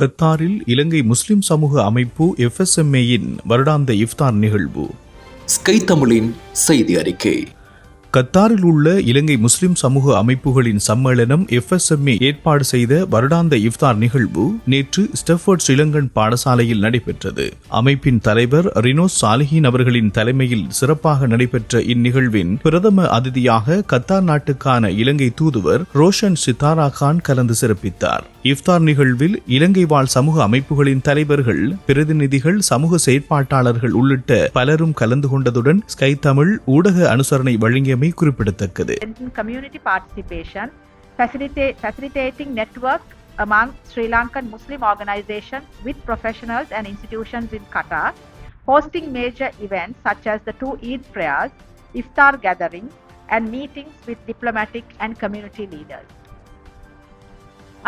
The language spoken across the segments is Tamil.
கத்தாரில் இலங்கை முஸ்லிம் சமூக அமைப்பு எஃப்எஸ்எம்ஏயின் வருடாந்த இஃப்தார் நிகழ்வு. ஸ்கை தமிழின் செய்தி அறிக்கை. கத்தாரில் உள்ள இலங்கை முஸ்லிம் சமூக அமைப்புகளின் சம்மேளனம் எஃப்எஸ்எம்ஏ ஏற்பாடு செய்த வருடாந்த இஃப்தார் நிகழ்வு நேற்று ஸ்டெஃபர்ட் ஸ்ரீலங்கன் பாடசாலையில் நடைபெற்றது. அமைப்பின் தலைவர் ரினோஸ் சாலிஹின் அவர்களின் தலைமையில் சிறப்பாக நடைபெற்ற இந்நிகழ்வின் பிரதம அதிதியாக கத்தார் நாட்டுக்கான இலங்கை தூதுவர் ரோஷன் சித்தாரா கான் கலந்து சிறப்பித்தார். இஃப்தார் நிகழ்வில் இலங்கை வாழ் சமூக அமைப்புகளின் தலைவர்கள் பிரதிநிதிகள் சமூக செயற்பாட்டாளர்கள் உள்ளிட்ட பலரும் கலந்து கொண்டதுடன் ஸ்கை தமிழ் ஊடக அனுசரணை வழங்கிய வழங்கியமை குறிப்பிடத்தக்கது strengthen community participation, facilitate, facilitating network among Sri Lankan Muslim organizations with professionals and institutions in Qatar, hosting major events such as the two Eid prayers, iftar gatherings, and meetings with diplomatic and community leaders.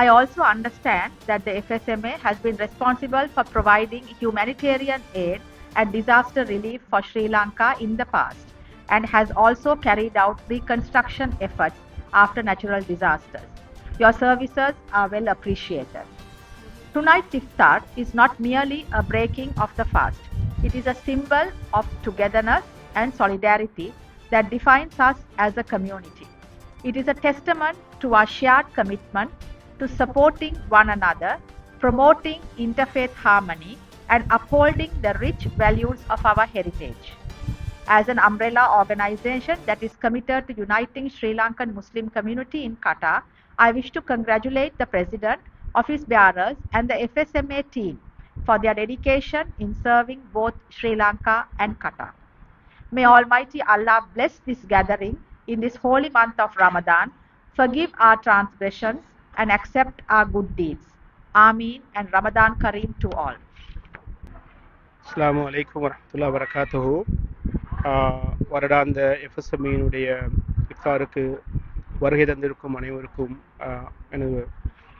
I also understand that the FSMA has been responsible for providing humanitarian aid and disaster relief for Sri Lanka in the past and has also carried out reconstruction efforts after natural disasters. Your services are well appreciated. Tonight's iftar is not merely a breaking of the fast, it is a symbol of togetherness and solidarity that defines us as a community. It is a testament to our shared commitment to supporting one another, promoting interfaith harmony, and upholding the rich values of our heritage as an umbrella organization that is committed to uniting Sri Lankan Muslim community in Qatar, I wish to congratulate the President, office bearers and the FSMA team for their dedication in serving both Sri Lanka and Qatar. May Almighty Allah bless this gathering in this holy month of Ramadan, forgive our transgressions and accept our good deeds. Ameen and Ramadan Kareem to all. Assalamu alaikum wa rahmatullahi wa barakatuhu. வருடாந்த எஃப்எஸ்எம்இனுடைய இஃப்தாருக்கு வருகை தந்திருக்கும் அனைவருக்கும் எனது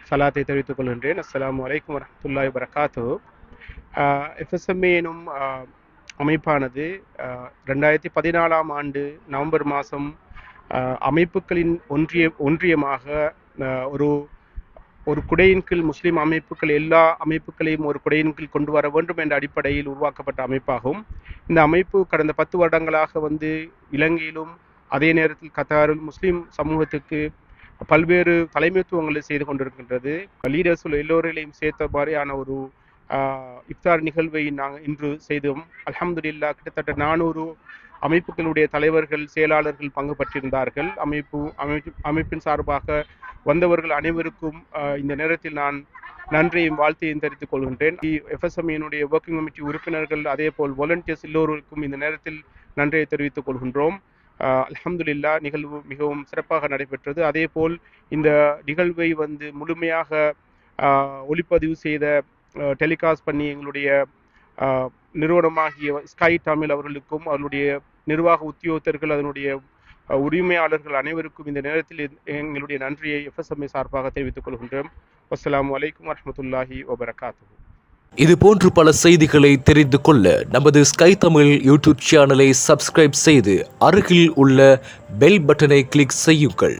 சலாத்தை தெரிவித்துக் கொள்கின்றேன். அஸ்லாம் வலைக்கம் வரமத்துல்லாய் வரகாத்து எஃப்எஸ்எம்ஏ எனும் அமைப்பானது ரெண்டாயிரத்தி பதினாலாம் ஆண்டு நவம்பர் மாதம் அமைப்புகளின் ஒன்றிய ஒன்றியமாக ஒரு ஒரு குடையின் கீழ் முஸ்லீம் அமைப்புகள் எல்லா அமைப்புகளையும் ஒரு குடையின் கீழ் கொண்டு வர வேண்டும் என்ற அடிப்படையில் உருவாக்கப்பட்ட அமைப்பாகும். இந்த அமைப்பு கடந்த பத்து வருடங்களாக வந்து இலங்கையிலும் அதே நேரத்தில் கத்தாரில் முஸ்லீம் சமூகத்துக்கு பல்வேறு தலைமைத்துவங்களை செய்து கொண்டிருக்கின்றது. லீடர்ஸ் எல்லோரையும் சேர்த்த மாதிரியான ஒரு இஃப்தார் நிகழ்வை நாங்கள் இன்று செய்தோம். அலமதுல்லா கிட்டத்தட்ட நானூறு அமைப்புகளுடைய தலைவர்கள் செயலாளர்கள் பங்கு பற்றியிருந்தார்கள் அமைப்பு அமைப்பு அமைப்பின் சார்பாக வந்தவர்கள் அனைவருக்கும் இந்த நேரத்தில் நான் நன்றியும் வாழ்த்தையும் தெரிவித்துக் கொள்கின்றேன். எஃப்எஸ்எம்இனுடைய ஒர்க்கிங் கமிட்டி உறுப்பினர்கள் அதே போல் வாலண்டியர்ஸ் எல்லோருக்கும் இந்த நேரத்தில் நன்றியை தெரிவித்துக் கொள்கின்றோம். அலமதுல்லா நிகழ்வு மிகவும் சிறப்பாக நடைபெற்றது. அதே போல் இந்த நிகழ்வை வந்து முழுமையாக ஒளிப்பதிவு செய்த டெலிகாஸ்ட் பண்ணி எங்களுடைய நிறுவனமாகிய ஸ்கை தமிழ் அவர்களுக்கும் அவர்களுடைய நிர்வாக உத்தியோகத்தர்கள் அதனுடைய உரிமையாளர்கள் அனைவருக்கும் இந்த நேரத்தில் எங்களுடைய நன்றியை எஃப்எஸ்எம்ஐ சார்பாக தெரிவித்துக் கொள்கின்றோம். அஸ்லாம் அலைக்கும் வரமத்துல்லாஹி வபரகாத்து இது போன்று பல செய்திகளை தெரிந்து கொள்ள நமது ஸ்கை தமிழ் யூடியூப் சேனலை சப்ஸ்கிரைப் செய்து அருகில் உள்ள பெல் பட்டனை கிளிக் செய்யுங்கள்.